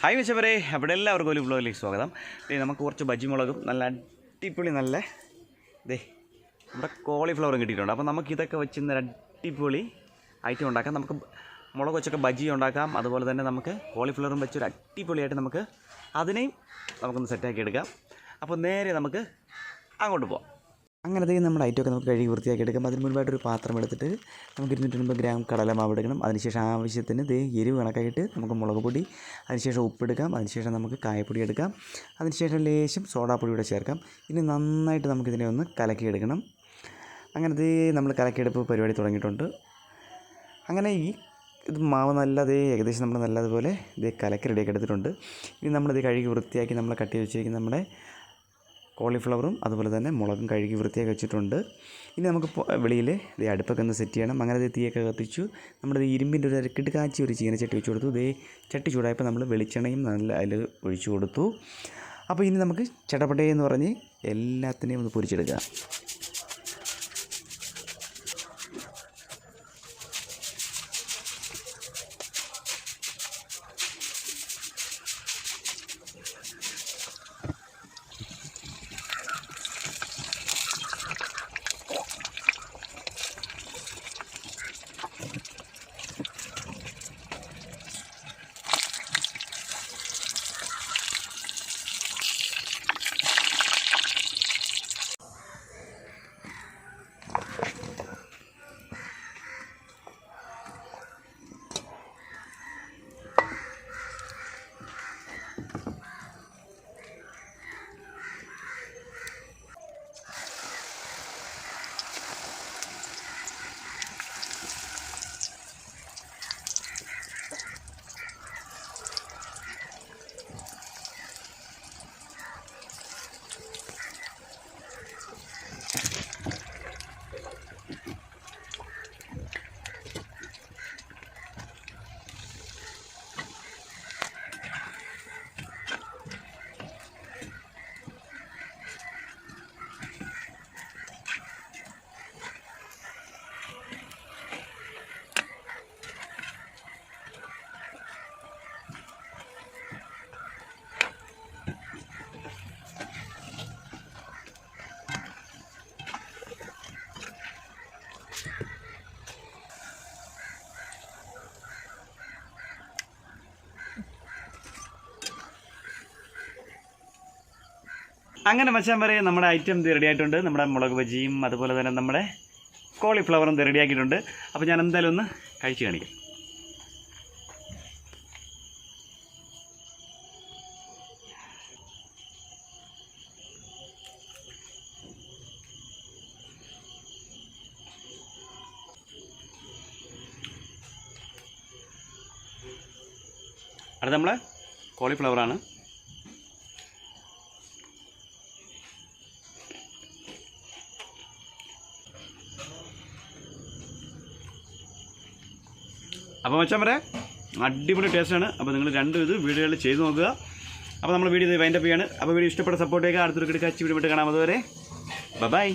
Hi വെച്ചവരെ അവിടെ എല്ലാവർക്കും ഒരു ബ്ലോഗിലേക്ക് സ്വാഗതം. നമുക്ക് കുറച്ച് ബജിമുളകും നല്ല അടിപൊളി നല്ല ഇതേ നമ്മുടെ കോളിഫ്ലവറും കിട്ടിയിട്ടുണ്ട്. അപ്പോൾ നമുക്ക് ഇതൊക്കെ വെച്ച് ഇന്ന് അടിപൊളി ഐറ്റം ഉണ്ടാക്കാം. നമുക്ക് മുളക് വെച്ചൊക്കെ ബജി ഉണ്ടാക്കാം. അതുപോലെ തന്നെ നമുക്ക് കോളിഫ്ലവറും വെച്ചൊരു അടിപൊളിയായിട്ട് നമുക്ക് അതിനെയും നമുക്കൊന്ന് സെറ്റാക്കി എടുക്കാം. അപ്പോൾ നേരെ നമുക്ക് അങ്ങോട്ട് പോകാം അധികം നമ്മൾ ഐറ്റമൊക്കെ നമുക്ക് കഴുകി വൃത്തിയാക്കി എടുക്കാം അതിന് മുൻപായിട്ട് ഒരു പാത്രം എടുത്തിട്ട് നമുക്ക് ഇരുന്നൂറ്റൻപത് ഗ്രാം കടലമാവ് എടുക്കണം. അതിനുശേഷം ആവശ്യത്തിന് ദേ എരിവ് കണക്കായിട്ട് നമുക്ക് മുളക് പൊടി അതിനുശേഷം ഉപ്പെടുക്കാം അതിനുശേഷം നമുക്ക് കായപ്പൊടി എടുക്കാം അതിനുശേഷം ലേശം സോഡാപ്പൊടി കൂടെ ചേർക്കാം. ഇനി നന്നായിട്ട് നമുക്കിതിനെ ഒന്ന് കലക്കിയെടുക്കണം അങ്ങനെ ദേ നമ്മൾ കലക്കിയെടുപ്പ് പരിപാടി തുടങ്ങിയിട്ടുണ്ട്. അങ്ങനെ ഈ ഇത് മാവ് നല്ലതേ ഏകദേശം നമ്മൾ നല്ലതുപോലെ ഇത് കലക്കി റെഡിയാക്കി എടുത്തിട്ടുണ്ട്. ഇനി നമ്മളിത് കഴുകി വൃത്തിയാക്കി നമ്മൾ കട്ടി വെച്ചിരിക്കുന്ന നമ്മുടെ കോളിഫ്ലവറും അതുപോലെ തന്നെ മുളകും കഴുകി വൃത്തിയാക്കി വെച്ചിട്ടുണ്ട്. ഇനി നമുക്ക് വെളിയിൽ ദേ അടുപ്പൊക്കെ ഒന്ന് സെറ്റ് ചെയ്യണം. അങ്ങനെ ദേ തീയൊക്കെ കത്തിച്ചു. നമ്മുടെ ഇരുമ്പിന്റെ ഒരു അരക്കിട്ട് കാച്ചി ഒരു ചീനച്ചട്ടി വെച്ച് കൊടുത്തു. ദേ ചട്ടി ചൂടായപ്പോൾ നമ്മൾ വെളിച്ചെണ്ണയും നല്ല അതിൽ ഒഴിച്ചു കൊടുത്തു. അപ്പോൾ ഇനി നമുക്ക് ചടപടേ എന്ന് പറഞ്ഞ് എല്ലാത്തിനെയും ഒന്ന് പൊരിച്ചെടുക്കുക അങ്ങനെ മച്ചാൻ വരെ നമ്മുടെ ഐറ്റം റെഡി ആയിട്ടുണ്ട്. നമ്മുടെ മുളക് ബജിയും അതുപോലെ തന്നെ നമ്മുടെ കോളിഫ്ലവറും റെഡി ആക്കിയിട്ടുണ്ട്. അപ്പോൾ ഞാൻ എന്തായാലും ഒന്ന് കഴിച്ച് കാണിക്കാം. അടുത്ത നമ്മളെ കോളിഫ്ലവറാണ് അപ്പോൾ മച്ചാൻ പറയാം അടിപൊളി ടേസ്റ്റാണ് അപ്പോൾ നിങ്ങൾ രണ്ടും ഇത് വീഡിയോകൾ ചെയ്ത് നോക്കുക. അപ്പോൾ നമ്മൾ വീഡിയോ വൈൻഡപ്പ് ചെയ്യാണ്. അപ്പോൾ വീഡിയോ ഇഷ്ടപ്പെട്ട സപ്പോർട്ട് ചെയ്യുക. അടുത്തൊരു കിടക്കാച്ചി വീഡിയോ കാണാം. അതുവരെ ബൈ